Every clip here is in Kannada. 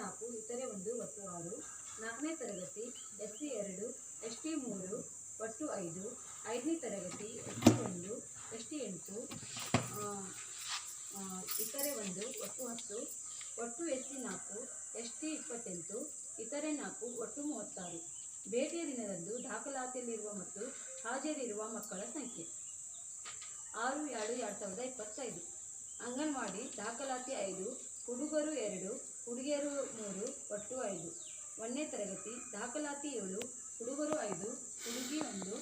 ನಾಲ್ಕು, ಇತರೆ ಒಂದು, ಒಟ್ಟು ಆರು, ನಾಲ್ಕನೇ ತರಗತಿ ಎಸ್ ಸಿ ಎರಡು ಎಸ್ ಟಿ ಮೂರು, ಒಟ್ಟು ಐದು, ಐದನೇ ತರಗತಿ ಎಸ್ ಟಿ ಒಂದು ಎಸ್ ಟಿ ಎಂಟು ಇತರೆ ಒಂದು, ಒಟ್ಟು ಹತ್ತು, ಒಟ್ಟು ಎಸ್ ಸಿ ನಾಲ್ಕು ಎಸ್ ಟಿ ಇಪ್ಪತ್ತೆಂಟು, ಇತರೆ ನಾಲ್ಕು, ಒಟ್ಟು ಮೂವತ್ತಾರು. ಭೇಟಿಯ ದಿನದಂದು ದಾಖಲಾತಿಯಲ್ಲಿರುವ ಮತ್ತು ಹಾಜರಿರುವ ಮಕ್ಕಳ ಸಂಖ್ಯೆ. ಆರು, ಎರಡು ಎರಡು ಸಾವಿರದ ಇಪ್ಪತ್ತೈದು. ಅಂಗನವಾಡಿ ದಾಖಲಾತಿ ಐದು ಹುಡುಗರು ಎರಡು, ಹುಡುಗಿಯರು ಮೂರು, ಒಟ್ಟು ಐದು. ಒಂದನೇ ತರಗತಿ, ದಾಖಲಾತಿ ಏಳು, ಹುಡುಗರು ಐದು, ಹುಡುಗಿ ಒಂದು,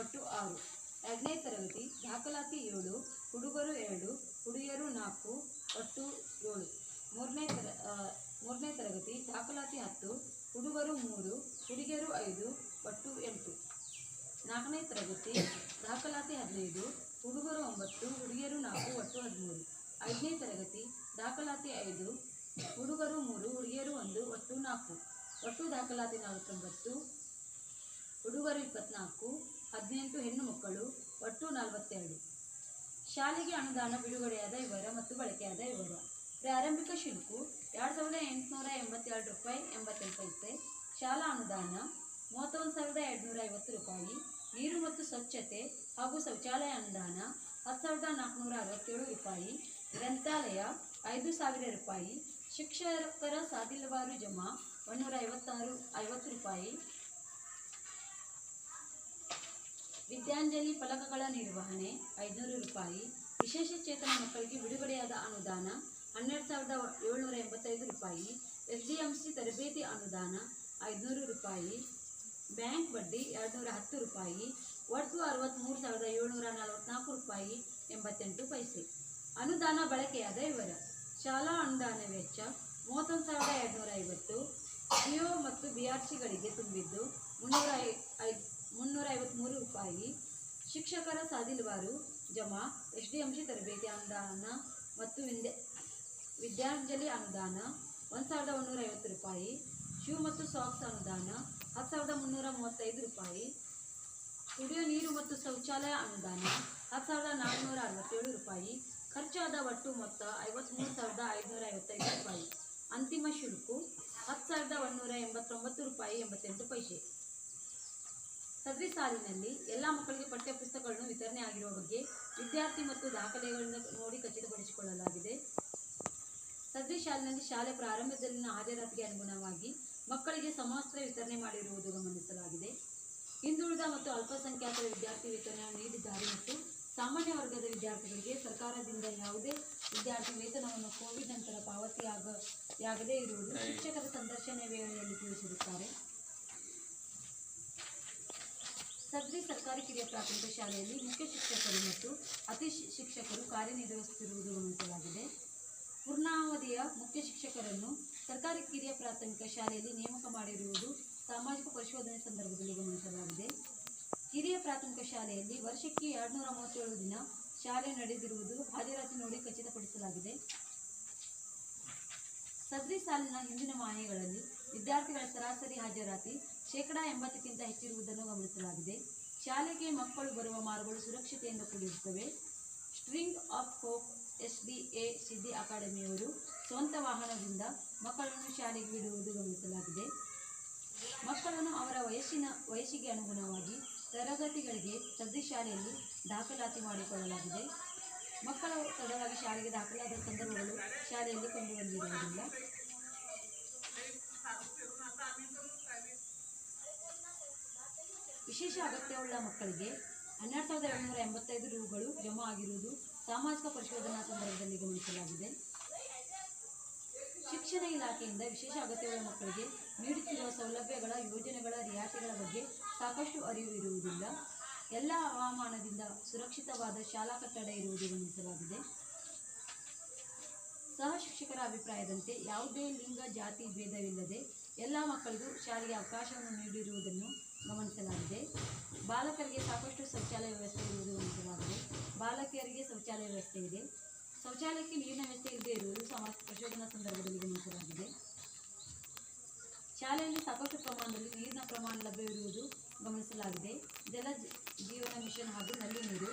ಒಟ್ಟು ಆರು. ಎರಡನೇ ತರಗತಿ, ದಾಖಲಾತಿ ಏಳು, ಹುಡುಗರು ಎರಡು, ಹುಡುಗಿಯರು ನಾಲ್ಕು, ಒಟ್ಟು ಏಳು. ಮೂರನೇ ತರ ಮೂರನೇ ತರಗತಿ, ದಾಖಲಾತಿ ಹತ್ತು, ಹುಡುಗರು ಮೂರು, ಹುಡುಗಿಯರು ಐದು, ಒಟ್ಟು ಎಂಟು. ನಾಲ್ಕನೇ ತರಗತಿ, ದಾಖಲಾತಿ ಹದಿನೈದು, ಹುಡುಗರು ಒಂಬತ್ತು, ಹುಡುಗಿಯರು ನಾಲ್ಕು, ಒಟ್ಟು ಹದಿಮೂರು. ಐದನೇ ತರಗತಿ, ದಾಖಲಾತಿ ಐದು, ಹುಡುಗರು ಮೂರು, ಹುಡುಗಿಯರು ಒಂದು, ಒಟ್ಟು ನಾಲ್ಕು. ಒಟ್ಟು ದಾಖಲಾತಿ ನಲವತ್ತೊಂಬತ್ತು, ಹುಡುಗರು ಇಪ್ಪತ್ನಾಲ್ಕು, ಹದಿನೆಂಟು ಹೆಣ್ಣು ಮಕ್ಕಳು, ಒಟ್ಟು ನಲವತ್ತೆರಡು. ಶಾಲೆಗೆ ಅನುದಾನ ಬಿಡುಗಡೆಯಾದ ವಿವರ ಮತ್ತು ಬಳಕೆಯಾದ ವಿವರ. ಪ್ರಾರಂಭಿಕ ಶುಲ್ಕ ಎರಡು ಸಾವಿರದ ಎಂಟುನೂರ ಎಂಬತ್ತೆರಡು ರೂಪಾಯಿ ಎಂಬತ್ತೆಂಟು ಪೈಸೆ. ಶಾಲಾ ಅನುದಾನ ಮೂವತ್ತೊಂದು ಸಾವಿರದ ಎರಡುನೂರ ಐವತ್ತು ರೂಪಾಯಿ. ನೀರು ಮತ್ತು ಸ್ವಚ್ಛತೆ ಹಾಗೂ ಶೌಚಾಲಯ ಅನುದಾನ ಹತ್ತು ಸಾವಿರದ ನಾಲ್ಕುನೂರ ಅರವತ್ತೇಳು ರೂಪಾಯಿ. ಗ್ರಂಥಾಲಯ ಐದು ಸಾವಿರ ರೂಪಾಯಿ, ಶಿಕ್ಷಕರ ಸಾದಿಲವಾರು ಜಮಾ ಒಂದೂರ ಐವತ್ತಾರು, ಐವತ್ತು ರೂಪಾಯಿ. ವಿದ್ಯಾಂಜಲಿ ಫಲಕಗಳ ನಿರ್ವಹಣೆ ಐದುನೂರು ರೂಪಾಯಿ. ವಿಶೇಷ ಚೇತನ ಮಕ್ಕಳಿಗೆ ಬಿಡುಗಡೆಯಾದ ಅನುದಾನ ಹನ್ನೆರಡು ಸಾವಿರದ ಏಳ್ನೂರ ಎಂಬತ್ತೈದು ರೂಪಾಯಿ. ಎಸ್ ಡಿ ಎಂ ಸಿ ತರಬೇತಿ ಅನುದಾನ ಐದುನೂರು ರೂಪಾಯಿ. ಬ್ಯಾಂಕ್ ಬಡ್ಡಿ ಎರಡುನೂರ ಹತ್ತು ರೂಪಾಯಿ. ಒಟ್ಟು ಅರವತ್ತ್ಮೂರು ಸಾವಿರದ ಏಳ್ನೂರ ನಲವತ್ತ್ನಾಲ್ಕು ರೂಪಾಯಿ ಎಂಬತ್ತೆಂಟು ಪೈಸೆ. ಅನುದಾನ ಬಳಕೆಯಾದ ವಿವರ ಶಾಲಾ ಅನುದಾನ ವೆಚ್ಚ ಮೂವತ್ತೊಂದು ಸಾವಿರದ ಎರಡುನೂರ ಐವತ್ತು. ಜಿಯೋ ಮತ್ತು ಬಿ ಆರ್ ಸಿಗಳಿಗೆ ತುಂಬಿದ್ದು ಮುನ್ನೂರ ಐ ಮುನ್ನೂರ ಐವತ್ತ್ಮೂರು ರೂಪಾಯಿ. ಶಿಕ್ಷಕರ ಸಾಧಿಲ್ವಾರು ಜಮಾ ಎಸ್ ಡಿ ಸಿ ತರಬೇತಿ ಅನುದಾನ ಮತ್ತು ವಿದ್ಯಾ, ವಿದ್ಯಾಂಜಲಿ ಅನುದಾನ ಒಂದು ಸಾವಿರದ ಒಂದೂರ ಐವತ್ತು ರೂಪಾಯಿ. ಶೂ ಮತ್ತು ಸಾಕ್ಸ್ ಅನುದಾನ ಹತ್ತು ಸಾವಿರದ ಮುನ್ನೂರ ಮೂವತ್ತೈದು ರೂಪಾಯಿ. ಕುಡಿಯೋ ನೀರು ಮತ್ತು ಶೌಚಾಲಯ ಅನುದಾನ ಹತ್ತು ಸಾವಿರದ ನಾಲ್ಕುನೂರ ಅರವತ್ತೇಳು ರೂಪಾಯಿ. ಖರ್ಚಾದ ಒಟ್ಟು ಮೊತ್ತ ಐವತ್ತ್ಮೂರು ಸಾವಿರದ ಐದುನೂರ ಐವತ್ತೈದು ರೂಪಾಯಿ. ಅಂತಿಮ ಶುಲ್ಕ ಹತ್ತು ಸಾವಿರದ ಒಂದೂರ ಎಂಬತ್ತೊಂಬತ್ತು ರೂಪಾಯಿ ಎಂಬತ್ತೆಂಟು ಪೈಸೆ. ಸದರಿ ಸಾಲಿನಲ್ಲಿ ಎಲ್ಲ ಮಕ್ಕಳಿಗೆ ಪಠ್ಯಪುಸ್ತಕಗಳನ್ನು ವಿತರಣೆ ಆಗಿರುವ ಬಗ್ಗೆ ವಿದ್ಯಾರ್ಥಿ ಮತ್ತು ದಾಖಲೆಗಳನ್ನು ನೋಡಿ ಖಚಿತಪಡಿಸಿಕೊಳ್ಳಲಾಗಿದೆ. ಸದರಿ ಶಾಲೆಯಲ್ಲಿ ಶಾಲೆ ಪ್ರಾರಂಭದಲ್ಲಿನ ಹಾಜರಾತಿಗೆ ಅನುಗುಣವಾಗಿ ಮಕ್ಕಳಿಗೆ ಸಮವಸ್ತ್ರ ವಿತರಣೆ ಮಾಡಿರುವುದು ಗಮನಿಸಲಾಗಿದೆ. ಹಿಂದುಳಿದ ಮತ್ತು ಅಲ್ಪಸಂಖ್ಯಾತರ ವಿದ್ಯಾರ್ಥಿ ವೇತನ ನೀಡಿದ್ದಾರೆ ಮತ್ತು ಸಾಮಾನ್ಯ ವರ್ಗದ ವಿದ್ಯಾರ್ಥಿಗಳಿಗೆ ಸರ್ಕಾರದಿಂದ ಯಾವುದೇ ವಿದ್ಯಾರ್ಥಿ ವೇತನವನ್ನು ಕೋವಿಡ್ ನಂತರ ಪಾವತಿಯಾಗ ಯಾಗದೇ ಇರುವುದು ಶಿಕ್ಷಕರ ಸಂದರ್ಶನ ವೇಳೆಯಲ್ಲಿ ತಿಳಿಸಿರುತ್ತಾರೆ. ಸದ್ರಿ ಸರ್ಕಾರಿ ಕಿರಿಯ ಪ್ರಾಥಮಿಕ ಶಾಲೆಯಲ್ಲಿ ಮುಖ್ಯ ಶಿಕ್ಷಕರು ಮತ್ತು ಅತಿ ಶಿಕ್ಷಕರು ಕಾರ್ಯನಿರ್ವಹಿಸುತ್ತಿರುವುದು ಗಮನಿಸಲಾಗಿದೆ. ಪೂರ್ಣಾವಧಿಯ ಮುಖ್ಯ ಶಿಕ್ಷಕರನ್ನು ಸರ್ಕಾರಿ ಕಿರಿಯ ಪ್ರಾಥಮಿಕ ಶಾಲೆಯಲ್ಲಿ ನೇಮಕ ಮಾಡಿರುವುದು ಸಾಮಾಜಿಕ ಪರಿಶೋಧನೆ ಸಂದರ್ಭದಲ್ಲಿ ಗಮನಿಸಲಾಗಿದೆ. ಹಿರಿಯ ಪ್ರಾಥಮಿಕ ಶಾಲೆಯಲ್ಲಿ ವರ್ಷಕ್ಕೆ ಎರಡುನೂರ ಮೂವತ್ತೇಳು ದಿನ ಶಾಲೆ ನಡೆದಿರುವುದು ಹಾಜರಾತಿ ನೋಡಿ ಖಚಿತಪಡಿಸಲಾಗಿದೆ. ಸದ್ರಿ ಸಾಲಿನ ಹಿಂದಿನ ಮಾಹೆಗಳಲ್ಲಿ ವಿದ್ಯಾರ್ಥಿಗಳ ಸರಾಸರಿ ಹಾಜರಾತಿ ಶೇಕಡಾ ಎಂಬತ್ತಕ್ಕಿಂತ ಹೆಚ್ಚಿರುವುದನ್ನು ಗಮನಿಸಲಾಗಿದೆ. ಶಾಲೆಗೆ ಮಕ್ಕಳು ಬರುವ ಮಾರ್ಗಗಳು ಸುರಕ್ಷತೆಯಿಂದ ಕೂಡಿರುತ್ತವೆ. String of hope, S D A Siddi ಅಕಾಡೆಮಿಯವರು ಸ್ವಂತ ವಾಹನದಿಂದ ಮಕ್ಕಳನ್ನು ಶಾಲೆಗೆ ಬಿಡುವುದು ಗಮನಿಸಲಾಗಿದೆ. ಮಕ್ಕಳನ್ನು ಅವರ ವಯಸ್ಸಿನ, ವಯಸ್ಸಿಗೆ ಅನುಗುಣವಾಗಿ ತರಗತಿಗಳಿಗೆ ಸದ್ದಿ ಶಾಲೆಯಲ್ಲಿ ದಾಖಲಾತಿ ಮಾಡಿಕೊಳ್ಳಲಾಗಿದೆ. ಮಕ್ಕಳು ತಡವಾಗಿ ಶಾಲೆಗೆ ದಾಖಲಾದ ಸಂದರ್ಭಗಳು ಶಾಲೆಯಲ್ಲಿ ಕಂಡುಬಂದಿರುವುದಿಲ್ಲ. ವಿಶೇಷ ಅಗತ್ಯವುಳ್ಳ ಮಕ್ಕಳಿಗೆ ಹನ್ನೆರಡು ಸಾವಿರದ ಏಳುನೂರ ಎಂಬತ್ತೈದು ರೂಗಳು ಜಮಾ ಆಗಿರುವುದು ಸಾಮಾಜಿಕ ಪರಿಶೋಧನಾ ಸಂದರ್ಭದಲ್ಲಿ ಗಮನಿಸಲಾಗಿದೆ. ಶಿಕ್ಷಣ ಇಲಾಖೆಯಿಂದ ವಿಶೇಷ ಅಗತ್ಯವುಳ್ಳ ಮಕ್ಕಳಿಗೆ ನೀಡುತ್ತಿರುವ ಸೌಲಭ್ಯಗಳ ಯೋಜನೆಗಳ ರಿಯಾಯಿತಿಗಳ ಬಗ್ಗೆ ಸಾಕಷ್ಟು ಅರಿವು ಇರುವುದಿಲ್ಲ. ಎಲ್ಲ ಹವಾಮಾನದಿಂದ ಸುರಕ್ಷಿತವಾದ ಶಾಲಾ ಕಟ್ಟಡ ಇರುವುದು ಗಮನಿಸಲಾಗಿದೆ. ಸಹ ಶಿಕ್ಷಕರ ಅಭಿಪ್ರಾಯದಂತೆ ಯಾವುದೇ ಲಿಂಗ, ಜಾತಿ ಭೇದವಿಲ್ಲದೆ ಎಲ್ಲ ಮಕ್ಕಳಿಗೂ ಶಾಲೆಗೆ ಅವಕಾಶವನ್ನು ನೀಡಿರುವುದನ್ನು ಗಮನಿಸಲಾಗಿದೆ. ಬಾಲಕರಿಗೆ ಸಾಕಷ್ಟು ಶೌಚಾಲಯ ವ್ಯವಸ್ಥೆ ಇರುವುದು ಗಮನಿಸಲಾಗಿದೆ. ಬಾಲಕಿಯರಿಗೆ ಶೌಚಾಲಯ ವ್ಯವಸ್ಥೆ ಇದೆ. ಶೌಚಾಲಯಕ್ಕೆ ನೀರಿನ ವ್ಯವಸ್ಥೆ ಇಲ್ಲದೆ ಇರುವುದು ಸಮಾಜ ಪ್ರಚೋದನಾ ಸಂದರ್ಭದಲ್ಲಿ ಗಮನಿಸಲಾಗಿದೆ. ಶಾಲೆಯಲ್ಲಿ ಸಾಕಷ್ಟು ಪ್ರಮಾಣದಲ್ಲಿ ನೀರಿನ ಪ್ರಮಾಣ ಲಭ್ಯವಿರುವುದು ಗಮನಿಸಲಾಗಿದೆ. ಜಲ ಜೀವನ ಮಿಷನ್ ಹಾಗೂ ನಲ್ಲಿ ನೀರು.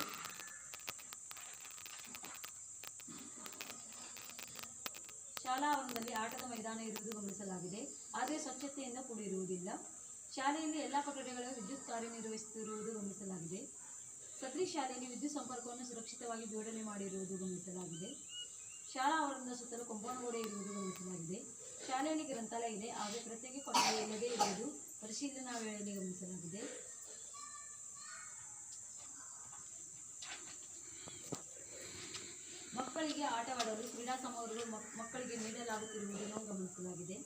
ಶಾಲಾ ಆವರಣದಲ್ಲಿ ಆಟದ ಮೈದಾನ ಇರುವುದು ಗಮನಿಸಲಾಗಿದೆ. ಆದರೆ ಸ್ವಚ್ಛತೆಯಿಂದ ಕೂಡಿರುವುದಿಲ್ಲ. ಶಾಲೆಯಲ್ಲಿ ಎಲ್ಲ ಕೊಠಡಿಗಳು ವಿದ್ಯುತ್ ಕಾರ್ಯನಿರ್ವಹಿಸುತ್ತಿರುವುದು ಗಮನಿಸಲಾಗಿದೆ. ಸದರಿ ಶಾಲೆಯಲ್ಲಿ ವಿದ್ಯುತ್ ಸಂಪರ್ಕವನ್ನು ಸುರಕ್ಷಿತವಾಗಿ ಜೋಡಣೆ ಮಾಡಿರುವುದು ಗಮನಿಸಲಾಗಿದೆ. ಶಾಲಾ ಆವರಣದ ಸುತ್ತಲೂ ಗೋಡೆ ಇರುವುದು ಗಮನಿಸಲಾಗಿದೆ. ಶಾಲೆಯಲ್ಲಿ ಗ್ರಂಥಾಲಯ ಇದೆ, ಆದರೆ ಪ್ರತ್ಯೇಕ ಕೊಠಡಿ ಇಲ್ಲದೆ ಇರುವುದು ಪರಿಶೀಲನಾ ವೇಳೆಯಲ್ಲಿ ಗಮನಿಸಲಾಗಿದೆ ಮಕ್ಕಳಿಗೆ ಆಟವಾಡಲು ಕ್ರೀಡಾ ಸಮಾರೋಹಗಳು ಮಕ್- ಮಕ್ಕಳಿಗೆ ನೀಡಲಾಗುತ್ತಿರುವುದನ್ನು ಗಮನಿಸಲಾಗಿದೆ.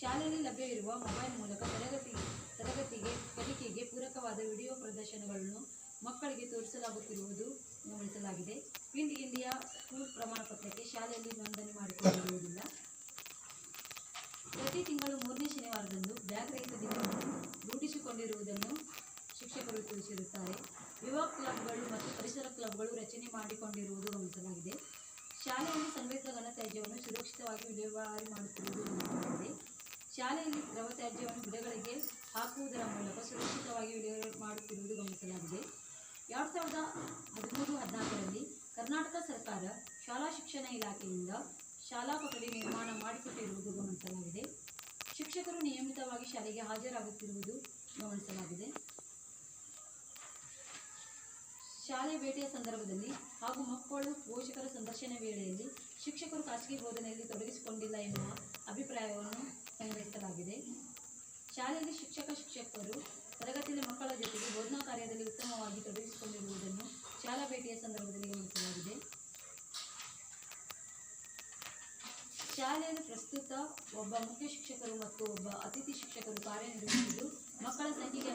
ಶಾಲೆಯಲ್ಲಿ ಲಭ್ಯವಿರುವ ಮೊಬೈಲ್ ಮೂಲಕ ತರಗತಿ, ತರಗತಿಗೆ, ಕಲಿಕೆಗೆ ಪೂರಕವಾದ ವಿಡಿಯೋ ಪ್ರದರ್ಶನಗಳನ್ನು ಮಕ್ಕಳಿಗೆ ತೋರಿಸಲಾಗುತ್ತಿರುವುದು ಗಮನಿಸಲಾಗಿದೆ. ಕ್ವಿಂಟ್ ಇಂಡಿಯಾ ಸ್ಕೂಲ್ ಪ್ರಮಾಣ ಪತ್ರಕ್ಕೆ ಶಾಲೆಯಲ್ಲಿ ನೋಂದಣಿ ಮಾಡಿಕೊಂಡಿರುವುದಿಲ್ಲ ಪ್ರತಿ ತಿಂಗಳು ಮೂರನೇ ಶನಿವಾರದಂದು ಬ್ಯಾಗ್ ರಹಿತ ದಿನವನ್ನು ರೂಢಿಸಿಕೊಂಡಿರುವುದನ್ನು ಶಿಕ್ಷಕರು ತಿಳಿಸಿರುತ್ತಾರೆ. ಯುವ ಕ್ಲಬ್ಗಳು ಮತ್ತು ಪರಿಸರ ಕ್ಲಬ್ಗಳು ರಚನೆ ಮಾಡಿಕೊಂಡಿರುವುದು ಗಮನಿಸಲಾಗಿದೆ. ಶಾಲೆಯಲ್ಲಿ ಸಂಗ್ರಹಿಸಿದ ಘನ ತ್ಯಾಜ್ಯವನ್ನು ಸುರಕ್ಷಿತವಾಗಿ ವಿಲೇವಾರಿ ಮಾಡುತ್ತಿರುವುದು ಗಮನಿಸಲಾಗಿದೆ. ಶಾಲೆಯಲ್ಲಿ ದ್ರವ ತ್ಯಾಜ್ಯವನ್ನು ಗಿಡಗಳಿಗೆ ಹಾಕುವುದರ ಮೂಲಕ ಸುರಕ್ಷಿತವಾಗಿ ವಿಲೇವಾರಿ ಮಾಡುತ್ತಿರುವುದು ಗಮನಿಸಲಾಗಿದೆ. ಎರಡು ಸಾವಿರದ ಹದಿಮೂರು ಹದಿನಾಲ್ಕರಲ್ಲಿ ಕರ್ನಾಟಕ ಸರ್ಕಾರ ಶಾಲಾ ಶಿಕ್ಷಣ ಇಲಾಖೆಯಿಂದ ಶಾಲಾ ಕೊಠಡಿ ನಿರ್ಮಾಣ ಮಾಡಿಕೊಟ್ಟಿರುವುದು ಗಮನಿಸಲಾಗಿದೆ. ಶಿಕ್ಷಕರು ನಿಯಮಿತವಾಗಿ ಶಾಲೆಗೆ ಹಾಜರಾಗುತ್ತಿರುವುದು ಗಮನಿಸಲಾಗಿದೆ. ಶಾಲೆ ಭೇಟಿಯ ಸಂದರ್ಭದಲ್ಲಿ ಹಾಗೂ ಮಕ್ಕಳು ಪೋಷಕರ ಸಂದರ್ಶನ ವೇಳೆಯಲ್ಲಿ ಶಿಕ್ಷಕರು ಖಾಸಗಿ ಬೋಧನೆಯಲ್ಲಿ ತೊಡಗಿಸಿಕೊಂಡಿಲ್ಲ ಎನ್ನುವ ಅಭಿಪ್ರಾಯವನ್ನು ಸಂಗ್ರಹಿಸಲಾಗಿದೆ. ಶಾಲೆಯಲ್ಲಿ ಶಿಕ್ಷಕ, ಶಿಕ್ಷಕರು ತರಗತಿಯಲ್ಲಿ ಮಕ್ಕಳ ಜೊತೆಗೆ ಬೋಧನಾ ಕಾರ್ಯದಲ್ಲಿ ಉತ್ತಮವಾಗಿ ತೊಡಗಿಸಿಕೊಂಡಿರುವುದನ್ನು ಶಾಲಾ ಭೇಟಿಯ ಸಂದರ್ಭದಲ್ಲಿ ಗಮನಿಸಲಾಗಿದೆ. ಶಾಲೆಯಲ್ಲಿ ಪ್ರಸ್ತುತ ಒಬ್ಬ ಮುಖ್ಯ ಶಿಕ್ಷಕರು ಮತ್ತು ಒಬ್ಬ ಅತಿಥಿ ಶಿಕ್ಷಕರು ಕಾರ್ಯನಿರ್ವಹಿಸಿದ್ದು ಮಕ್ಕಳ ಸಂಖ್ಯೆಗೆ